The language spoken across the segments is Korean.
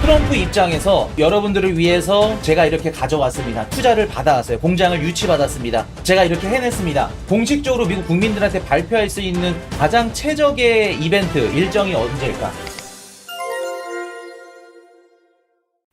트럼프 입장에서 여러분들을 위해서 제가 이렇게 가져왔습니다. 투자를 받아왔어요. 공장을 유치받았습니다. 제가 이렇게 해냈습니다. 공식적으로 미국 국민들한테 발표할 수 있는 가장 최적의 이벤트 일정이 언제일까?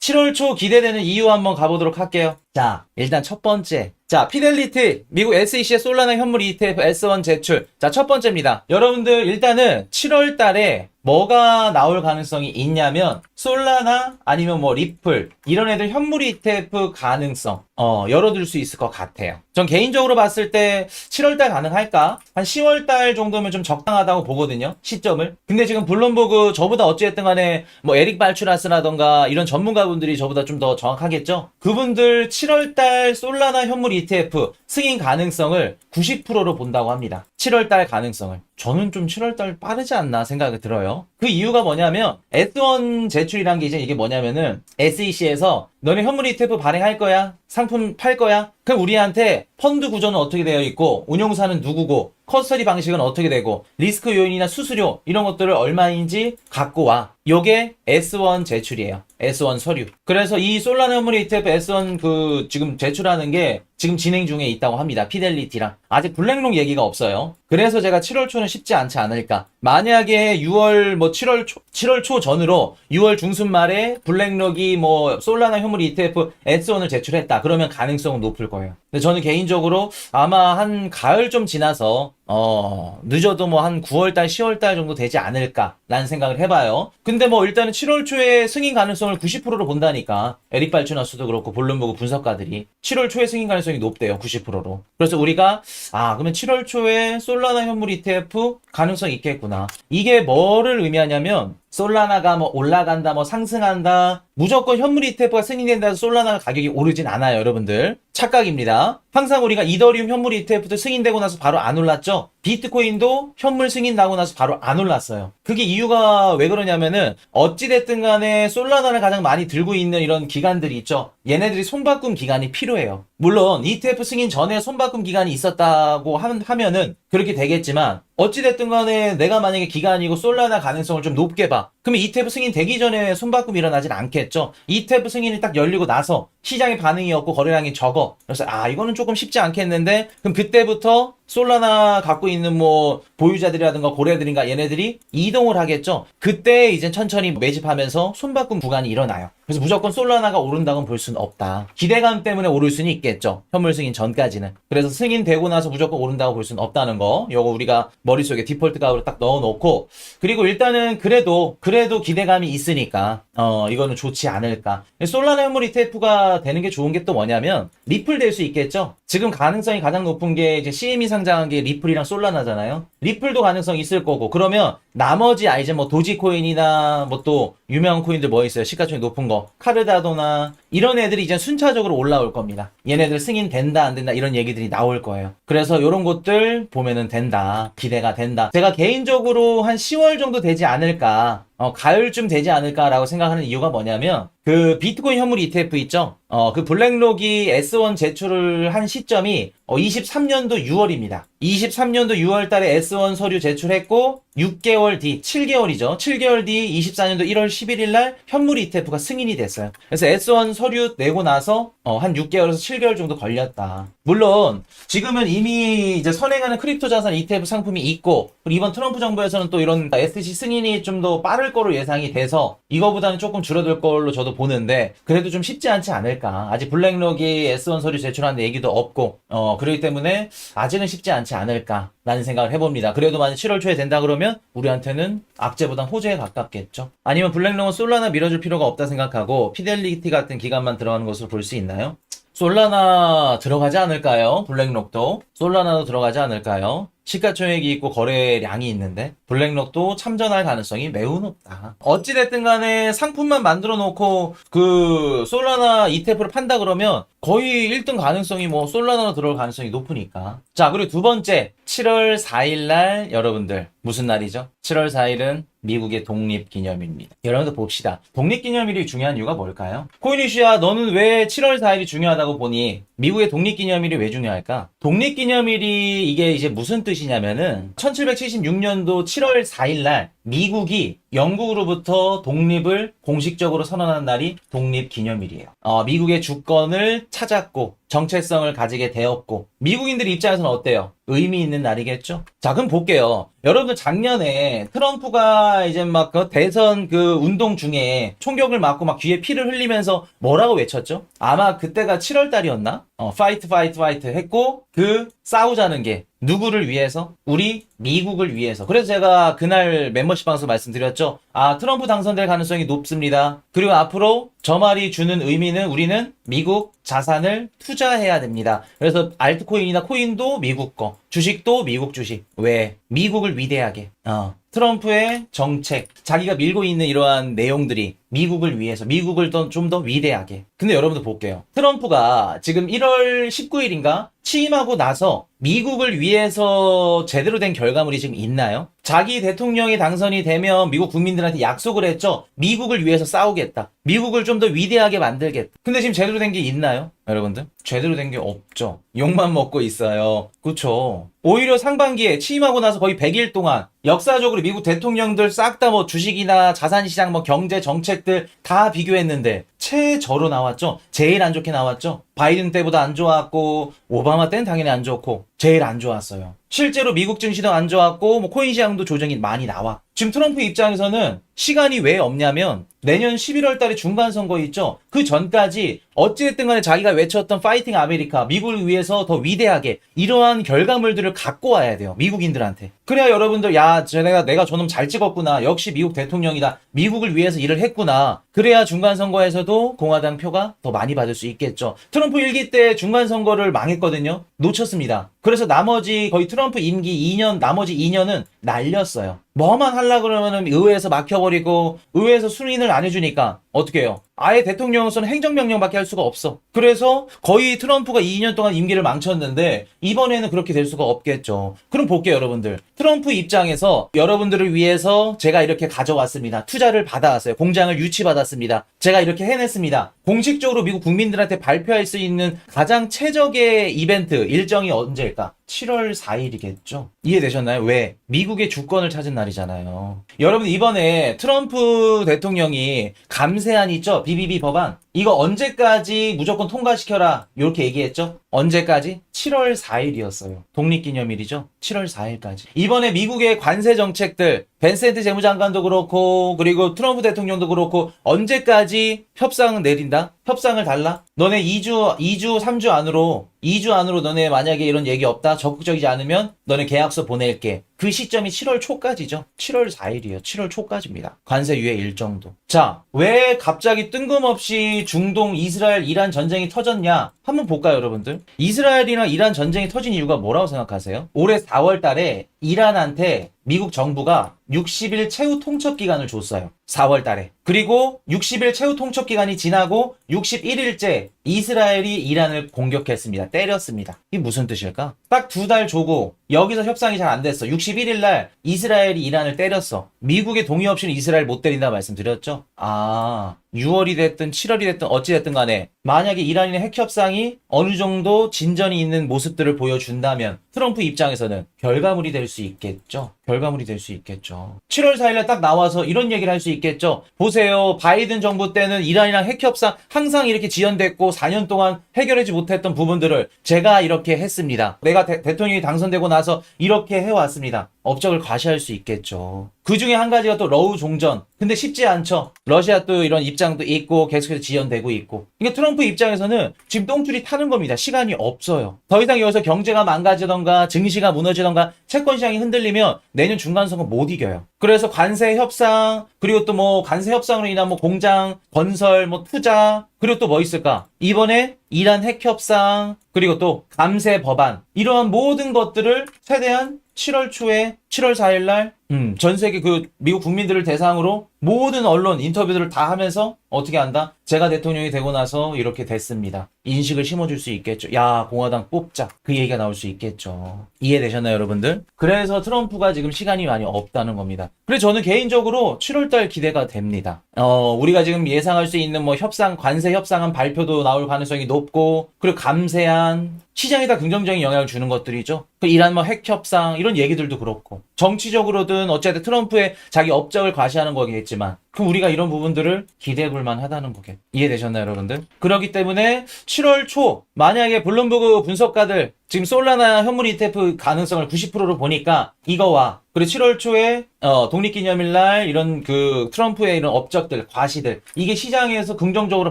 7월 초 기대되는 이유 한번 가보도록 할게요. 자, 일단 첫 번째. 자, 피델리티, 미국 SEC의 솔라나 현물 ETF S1 제출. 자, 첫 번째입니다. 여러분들, 일단은 7월 달에 뭐가 나올 가능성이 있냐면, 솔라나 아니면 뭐 리플, 이런 애들 현물 ETF 가능성, 어, 열어둘 수 있을 것 같아요. 전 개인적으로 봤을 때 7월 달 가능할까? 한 10월 달 정도면 좀 적당하다고 보거든요. 시점을. 근데 지금 블룸버그 저보다 어찌됐든 간에 뭐 에릭 발추라스라던가 이런 전문가분들이 저보다 좀 더 정확하겠죠? 그분들 7월 달 솔라나 현물 ETF 승인 가능성을 90%로 본다고 합니다. 7월 달 가능성을. 저는 좀 7월 달 빠르지 않나 생각이 들어요. 그 이유가 뭐냐면 S1 제출이란 게 이제 이게 뭐냐면은 SEC에서 너네 현물 ETF 발행할 거야? 상품 팔 거야? 그럼 우리한테 펀드 구조는 어떻게 되어 있고 운용사는 누구고 커스터디 방식은 어떻게 되고 리스크 요인이나 수수료 이런 것들을 얼마인지 갖고 와. 요게 S1 제출이에요. S1 서류. 그래서 이 솔라나 현물 ETF S1 그 지금 제출하는 게 지금 진행 중에 있다고 합니다. 피델리티랑. 아직 블랙록 얘기가 없어요. 그래서 제가 7월 초는 쉽지 않지 않을까. 만약에 6월 뭐 7월 초 7월 초 전으로 6월 중순 말에 블랙록이 뭐 솔라나 현물 ETF S1을 제출했다. 그러면 가능성은 높을 거예요. 근데 저는 개인적으로 아마 한 가을 좀 지나서 어, 늦어도 뭐 한 9월달, 10월달 정도 되지 않을까라는 생각을 해봐요. 근데 뭐 일단은 7월 초에 승인 가능성을 90%로 본다니까. 에릭 발추나스도 그렇고 볼룸버그 분석가들이 7월 초에 승인 가능성 이 높대요. 90%로. 그래서 우리가 아, 그러면 7월 초에 솔라나 현물 ETF 가능성이 있겠구나. 이게 뭐를 의미하냐면 솔라나가 뭐 올라간다, 뭐 상승한다. 무조건 현물 ETF가 승인된다 해서 솔라나가 가격이 오르진 않아요, 여러분들. 착각입니다. 항상 우리가 이더리움 현물 ETF도 승인되고 나서 바로 안 올랐죠? 비트코인도 현물 승인 나고 나서 바로 안 올랐어요. 그게 이유가 왜 그러냐면은 어찌됐든 간에 솔라나를 가장 많이 들고 있는 이런 기관들이 있죠. 얘네들이 손바꿈 기간이 필요해요. 물론 ETF 승인 전에 손바꿈 기간이 있었다고 하- 하면은 그렇게 되겠지만 어찌됐든 간에 내가 만약에 기간이고 솔라나 가능성을 좀 높게 봐. 그러면 ETF 승인 되기 전에 손바꿈 일어나진 않겠죠. ETF 승인이 딱 열리고 나서 시장의 반응이 없고 거래량이 적어. 그래서 아 이거는 조금 쉽지 않겠는데 그럼 그때부터 솔라나 갖고 있는 뭐 보유자들이라든가 고래들인가 얘네들이 이동을 하겠죠. 그때 이제 천천히 매집하면서 손바꿈 구간이 일어나요. 그래서 무조건 솔라나가 오른다고는 볼 수는 없다. 기대감 때문에 오를 수는 있겠죠. 현물 승인 전까지는. 그래서 승인되고 나서 무조건 오른다고 볼 수는 없다는 거. 요거 우리가 머릿속에 디폴트 값으로 딱 넣어놓고 그리고 일단은 그래도 그 래도 기대감이 있으니까 어 이거는 좋지 않을까. 솔라나 현물 ETF가 되는 게 좋은 게 또 뭐냐면 리플 될 수 있겠죠. 지금 가능성이 가장 높은 게 이제 CME 상장한 게 리플이랑 솔라나잖아요. 리플도 가능성 있을 거고. 그러면 나머지 아 이제 뭐 도지코인이나 뭐 또 유명한 코인들 뭐 있어요? 시가총액 높은 거. 카르다도나 이런 애들이 이제 순차적으로 올라올 겁니다. 얘네들 승인 된다 안 된다 이런 얘기들이 나올 거예요. 그래서 이런 것들 보면은 된다. 기대가 된다. 제가 개인적으로 한 10월 정도 되지 않을까 어, 가을쯤 되지 않을까라고 생각 하는 이유가 뭐냐면 그 비트코인 현물 ETF 있죠 어, 그 블랙록이 S1 제출을 한 시점이 어, 23년도 6월입니다 23년도 6월 달에 S1 서류 제출했고 6개월 뒤, 7개월이죠. 7개월 뒤 24년도 1월 11일 날 현물 ETF가 승인이 됐어요. 그래서 S1 서류 내고 나서 어, 한 6개월에서 7개월 정도 걸렸다. 물론 지금은 이미 이제 선행하는 크립토 자산 ETF 상품이 있고 이번 트럼프 정부에서는 또 이런 SEC 승인이 좀 더 빠를 거로 예상이 돼서 이거보다는 조금 줄어들 걸로 저도 보는데 그래도 좀 쉽지 않지 않을까. 아직 블랙록이 S1 서류 제출하는 얘기도 없고 어 그렇기 때문에 아직은 쉽지 않지 않을까라는 생각을 해봅니다. 그래도 만약 7월 초에 된다 그러면 우리한테는 악재보단 호재에 가깝겠죠. 아니면 블랙록은 솔라나 밀어줄 필요가 없다 생각하고 피델리티 같은 기간만 들어가는 것으로 볼 수 있나요? 솔라나 들어가지 않을까요? 블랙록도 솔라나도 들어가지 않을까요? 시가총액이 있고 거래량이 있는데 블랙록도 참전할 가능성이 매우 높다. 어찌됐든 간에 상품만 만들어 놓고 그 솔라나 ETF를 판다 그러면 거의 1등 가능성이 뭐 솔라나로 들어올 가능성이 높으니까. 자, 그리고 두 번째 7월 4일 날 여러분들 무슨 날이죠? 7월 4일은 미국의 독립기념일입니다. 여러분들 봅시다. 독립기념일이 중요한 이유가 뭘까요? 코이니시야, 너는 왜 7월 4일이 중요하다고 보니 미국의 독립기념일이 왜 중요할까? 독립기념일이 이게 이제 무슨 뜻이냐면은 1776년도 7월 4일 날 미국이 영국으로부터 독립을 공식적으로 선언한 날이 독립기념일이에요. 어, 미국의 주권을 찾았고 정체성을 가지게 되었고 미국인들 입장에서는 어때요? 의미 있는 날이겠죠? 자, 그럼 볼게요. 여러분들 작년에 트럼프가 이제 막 그 대선 그 운동 중에 총격을 맞고 막 귀에 피를 흘리면서 뭐라고 외쳤죠? 아마 그때가 7월 달이었나? 어, 파이트 파이트 파이트 했고 그 싸우자는 게 누구를 위해서? 우리 미국을 위해서. 그래서 제가 그날 멤버십 방송 말씀드렸죠. 아, 트럼프 당선될 가능성이 높습니다. 그리고 앞으로 저 말이 주는 의미는 우리는 미국 자산을 투자해야 됩니다. 그래서 알트코인이나 코인도 미국 거, 주식도 미국 주식. 왜? 미국을 위대하게. 어. 트럼프의 정책, 자기가 밀고 있는 이러한 내용들이 미국을 위해서, 미국을 좀 더 위대하게. 근데 여러분들 볼게요. 트럼프가 지금 1월 19일인가? 취임하고 나서 미국을 위해서 제대로 된 결과물이 지금 있나요? 자기 대통령이 당선이 되면 미국 국민들한테 약속을 했죠. 미국을 위해서 싸우겠다. 미국을 좀 더 위대하게 만들겠다. 근데 지금 제대로 된 게 있나요? 여러분들? 제대로 된 게 없죠. 욕만 먹고 있어요. 그쵸? 오히려 상반기에 취임하고 나서 거의 100일 동안 역사적으로 미국 대통령들 싹 다 뭐 주식이나 자산시장 뭐 경제 정책들 다 비교했는데 최저로 나왔죠. 제일 안 좋게 나왔죠. 바이든 때보다 안 좋았고 오바마 때는 당연히 안 좋고 제일 안 좋았어요. 실제로 미국 증시도 안 좋았고 뭐 코인 시장도 조정이 많이 나와. 지금 트럼프 입장에서는 시간이 왜 없냐면 내년 11월 달에 중간 선거 있죠. 그 전까지 어찌됐든 간에 자기가 외쳤던 파이팅 아메리카, 미국을 위해서 더 위대하게 이러한 결과물들을 갖고 와야 돼요. 미국인들한테. 그래야 여러분들 야, 저 내가 내가 저놈 잘 찍었구나. 역시 미국 대통령이다. 미국을 위해서 일을 했구나. 그래야 중간 선거에서도 공화당 표가 더 많이 받을 수 있겠죠. 트럼프 일기 때 중간 선거를 망했거든요. 놓쳤습니다. 그래서 나머지 거의 트럼프 임기 2년 나머지 2년은 날렸어요. 뭐만 하려 그러면은 의회에서 막혀버리고 의회에서 승인을 안 해주니까 어떻게 해요? 아예 대통령으로서는 행정명령밖에 할 수가 없어. 그래서 거의 트럼프가 2년 동안 임기를 망쳤는데 이번에는 그렇게 될 수가 없겠죠. 그럼 볼게요, 여러분들. 트럼프 입장에서 여러분들을 위해서 제가 이렇게 가져왔습니다. 투자를 받아왔어요. 공장을 유치받았습니다. 제가 이렇게 해냈습니다. 공식적으로 미국 국민들한테 발표할 수 있는 가장 최적의 이벤트 일정이 언제일까? 7월 4일이겠죠. 이해되셨나요? 왜? 미국의 주권을 찾은 날이잖아요. 여러분 이번에 트럼프 대통령이 감세안 있죠? BBB 법안. 이거 언제까지 무조건 통과시켜라. 이렇게 얘기했죠? 언제까지? 7월 4일이었어요. 독립기념일이죠? 7월 4일까지. 이번에 미국의 관세 정책들, 벤센트 재무장관도 그렇고, 그리고 트럼프 대통령도 그렇고, 언제까지 협상 내린다? 협상을 달라? 너네 2주, 2주, 3주 안으로, 2주 안으로 너네 만약에 이런 얘기 없다? 적극적이지 않으면 너네 계약서 보낼게. 그 시점이 7월 초까지죠. 7월 4일이에요. 7월 초까지입니다. 관세 유예 일정도. 자, 왜 갑자기 뜬금없이 중동, 이스라엘, 이란 전쟁이 터졌냐? 한번 볼까요, 여러분들? 이스라엘이랑 이란 전쟁이 터진 이유가 뭐라고 생각하세요? 올해 4월 달에 이란한테 미국 정부가 60일 최후 통첩 기간을 줬어요. 4월 달에. 그리고 60일 최후 통첩 기간이 지나고 61일째 이스라엘이 이란을 공격했습니다. 때렸습니다. 이게 무슨 뜻일까? 딱 두 달 조고 여기서 협상이 잘 안 됐어. 61일 날 이스라엘이 이란을 때렸어. 미국의 동의 없이는 이스라엘 못 때린다 말씀드렸죠? 아, 6월이 됐든 7월이 됐든 어찌 됐든 간에 만약에 이란이나 핵 협상이 어느 정도 진전이 있는 모습들을 보여준다면 트럼프 입장에서는 결과물이 될 수 있겠죠. 결과물이 될 수 있겠죠. 7월 4일에 딱 나와서 이런 얘기를 할 수 있겠죠. 보세요. 바이든 정부 때는 이란이랑 핵 협상 항상 이렇게 지연됐고 4년 동안 해결하지 못했던 부분들을 제가 이렇게 했습니다. 내가 대, 대통령이 당선되고 나서 이렇게 해왔습니다. 업적을 과시할 수 있겠죠. 그 중에 한 가지가 또 러우 종전. 근데 쉽지 않죠. 러시아 또 이런 입장도 있고 계속해서 지연되고 있고. 그러니까 트럼프 입장에서는 지금 똥줄이 타는 겁니다. 시간이 없어요. 더 이상 여기서 경제가 망가지던 가 증시가 무너지던가 채권 시장이 흔들리면 내년 중간 선거 못 이겨요. 그래서 관세 협상 그리고 또 뭐 관세 협상으로 인한 뭐 공장 건설 뭐 투자 그리고 또 뭐 있을까? 이번에 이란 핵 협상 그리고 또 감세 법안 이러한 모든 것들을 최대한 7월 초에 7월 4일 날 음, 전 세계 그 미국 국민들을 대상으로 모든 언론 인터뷰들을 다 하면서 어떻게 한다? 제가 대통령이 되고 나서 이렇게 됐습니다. 인식을 심어줄 수 있겠죠. 야, 공화당 뽑자. 그 얘기가 나올 수 있겠죠. 이해되셨나요, 여러분들? 그래서 트럼프가 지금 시간이 많이 없다는 겁니다. 그래서 저는 개인적으로 7월달 기대가 됩니다. 어, 우리가 지금 예상할 수 있는 뭐 협상, 관세 협상안 발표도 나올 가능성이 높고, 그리고 감세안, 시장에다 긍정적인 영향을 주는 것들이죠. 그 이란 뭐 핵 협상 이런 얘기들도 그렇고 정치적으로든 어쨌든 트럼프의 자기 업적을 과시하는 거겠지만 그럼 우리가 이런 부분들을 기대해 볼 만하다는 거겠. 이해되셨나요, 여러분들? 그렇기 때문에 7월 초 만약에 블룸버그 분석가들 지금 솔라나 현물 ETF 가능성을 90%로 보니까 이거와 그리고 7월 초에 어, 독립기념일날 이런 그 트럼프의 이런 업적들, 과시들 이게 시장에서 긍정적으로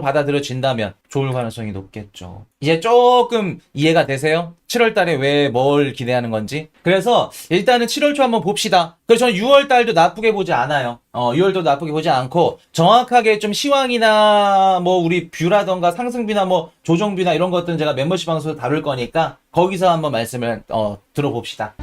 받아들여진다면 좋을 가능성이 높겠죠. 이제 조금 이해가 되세요? 7월 달에 왜 뭘 기대하는 건지. 그래서 일단은 7월 초 한번 봅시다. 그래서 저는 6월 달도 나쁘게 보지 않아요. 어, 6월도 나쁘게 보지 않고 정확하게 좀 시황이나 뭐 우리 뷰라던가 상승비나 뭐 조정비나 이런 것들은 제가 멤버십 방송에서 다룰 거니까 거기서 한번 말씀을 어, 들어봅시다.